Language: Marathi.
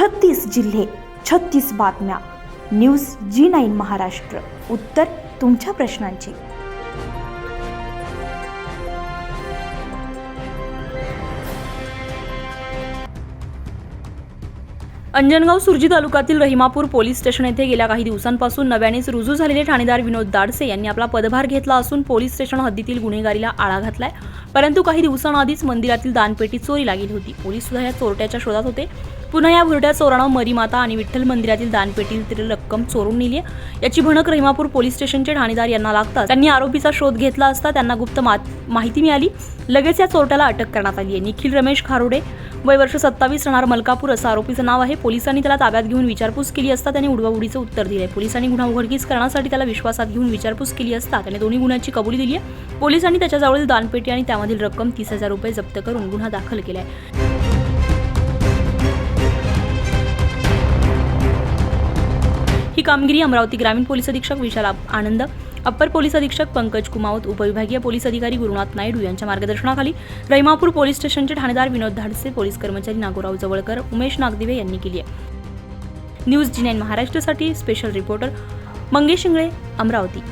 छत्तीस जिल्हे छत्तीस बातम्या. News G nine Maharashtra. उत्तर तुमच्या प्रश्नांची. अंजनगाव सुरजी तालुक्यातील रहिमापूर पोलीस स्टेशन येथे गेल्या काही दिवसांपासून नव्यानेच रुजू झालेले ठाणेदार विनोद दाडसे यांनी आपला पदभार घेतला असून पोलीस स्टेशन हद्दीतील गुन्हेगारीला आळा घातलाय. परंतु काही दिवसांआधीच मंदिरातील दानपेटी चोरीला गेली होती. पोलीस सुद्धा या चोरट्याच्या शोधात होते. पुन्हा या भुरड्या चोरानं मरीमाता आणि विठ्ठल मंदिरातील दानपेटीतील रक्कम चोरून नेली आहे. याची भणक रहिमापूर पोलीस स्टेशनचे ठाणेदार यांना लागतात. त्यांनी आरोपीचा शोध घेतला असता त्यांना गुप्त माहिती मिळाली. लगेच या चोरट्याला अटक करण्यात आली आहे. निखिल रमेश खारोडे वय वर्ष सत्तावीस राहणार मलकापूर असं आरोपीचं नाव आहे. पोलिसांनी त्याला ताब्यात घेऊन विचारपूस केली असता त्याने उडवाउडीचं उत्तर दिले पोलिसांनी गुन्हा उघडकीस करण्यासाठी त्याला विश्वासात घेऊन विचारपूस केली असता त्याने दोन्ही गुन्ह्याची कबुली दिली आहे. पोलिसांनी त्याच्याजवळील दानपेटी आणि त्यामधील रक्कम तीस हजार रुपये जप्त करून गुन्हा दाखल केला आहे कामगिरी अमरावती ग्रामीण पोलीस अधीक्षक विशाल आनंद अप्पर पोलीस अधीक्षक पंकज कुमावत उपविभागीय पोलीस अधिकारी गुरुनाथ नायडू यांच्या मार्गदर्शनाखाली रहिमापूर पोलीस स्टेशनचे ठाणेदार विनोद धाडसे पोलीस कर्मचारी नागोराव जवळकर उमेश नागदिवे यांनी केली आहे. न्यूज जी नाईन महाराष्ट्रासाठी स्पेशल रिपोर्टर मंगेश इंगळे अमरावती.